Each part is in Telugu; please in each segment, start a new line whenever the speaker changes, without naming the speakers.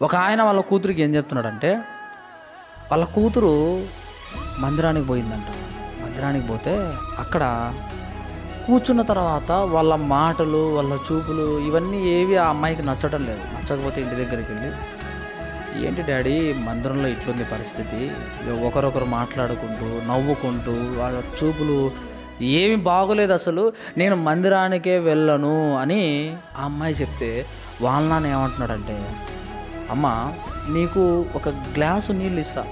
ఒక ఆయన వాళ్ళ కూతురికి ఏం చెప్తున్నాడంటే వాళ్ళ కూతురు మందిరానికి పోయిందంట. మందిరానికి పోతే అక్కడ కూర్చున్న తర్వాత వాళ్ళ మాటలు వాళ్ళ చూపులు ఇవన్నీ ఏవి ఆ అమ్మాయికి నచ్చటం లేదు. నచ్చకపోతే ఇంటి దగ్గరికి వెళ్ళి ఏంటి డాడీ మందిరంలో ఇట్లుంది పరిస్థితి? ఒకరొకరు మాట్లాడుకుంటూ నవ్వుకుంటూ వాళ్ళ చూపులు ఏమి బాగోలేదు అసలు. నేను మందిరానికే వెళ్ళను అని ఆ అమ్మాయి చెప్తే వాళ్ళ నాన్న ఏమంటున్నాడంటే అమ్మ నీకు ఒక గ్లాసు నీళ్ళు ఇస్తా.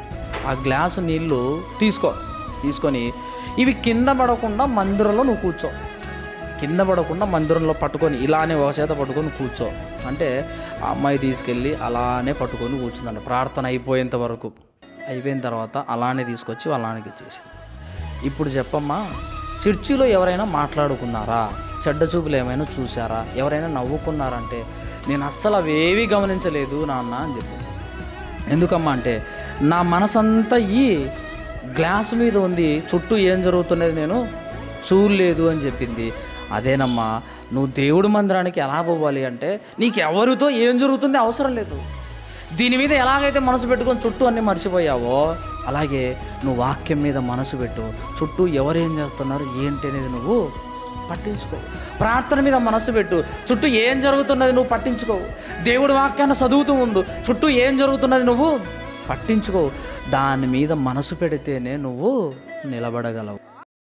ఆ గ్లాసు నీళ్ళు తీసుకో. తీసుకొని ఇవి కింద పడకుండా మందిరంలో నువ్వు కూర్చో. కింద పడకుండా మందిరంలో పట్టుకొని ఇలానే ఒక చేత పట్టుకొని కూర్చో. అంటే ఆ అమ్మాయి తీసుకెళ్ళి అలానే పట్టుకొని కూర్చుందంట. ప్రార్థన అయిపోయేంత వరకు. అయిపోయిన తర్వాత అలానే తీసుకొచ్చి అలానికి ఇచ్చేసింది. ఇప్పుడు చెప్పమ్మా చర్చిలో ఎవరైనా మాట్లాడుకున్నారా? చెడ్డ చూపులు ఏమైనా చూసారా ఎవరైనా నవ్వుకున్నారంటే నేను అస్సలు అవేవి గమనించలేదు నాన్న అని చెప్పింది ఎందుకమ్మా అంటే నా మనసంతా ఈ గ్లాస్ మీద ఉంది చుట్టూ ఏం జరుగుతున్నది నేను చూడలేదు అని చెప్పింది. అదేనమ్మా నువ్వు దేవుడి మందిరానికి ఎలా పోవాలి అంటే నీకు ఎవరితో ఏం జరుగుతుంది అవసరం లేదు. దీని మీద ఎలాగైతే మనసు పెట్టుకొని చుట్టూ అన్నీ మర్చిపోయావో అలాగే నువ్వు వాక్యం మీద మనసు పెట్టు చుట్టూ ఎవరేం చేస్తున్నారు ఏంటి అనేది నువ్వు పట్టించుకో ప్రార్థన మీద మనసు పెట్టు. చుట్టూ ఏం జరుగుతున్నది నువ్వు పట్టించుకోవు. దేవుడి వాక్యాన్ని చదువుతూ ఉండు. చుట్టూ ఏం జరుగుతున్నది నువ్వు పట్టించుకోవు. దాని మీద మనసు పెడితేనే నువ్వు నిలబడగలవు.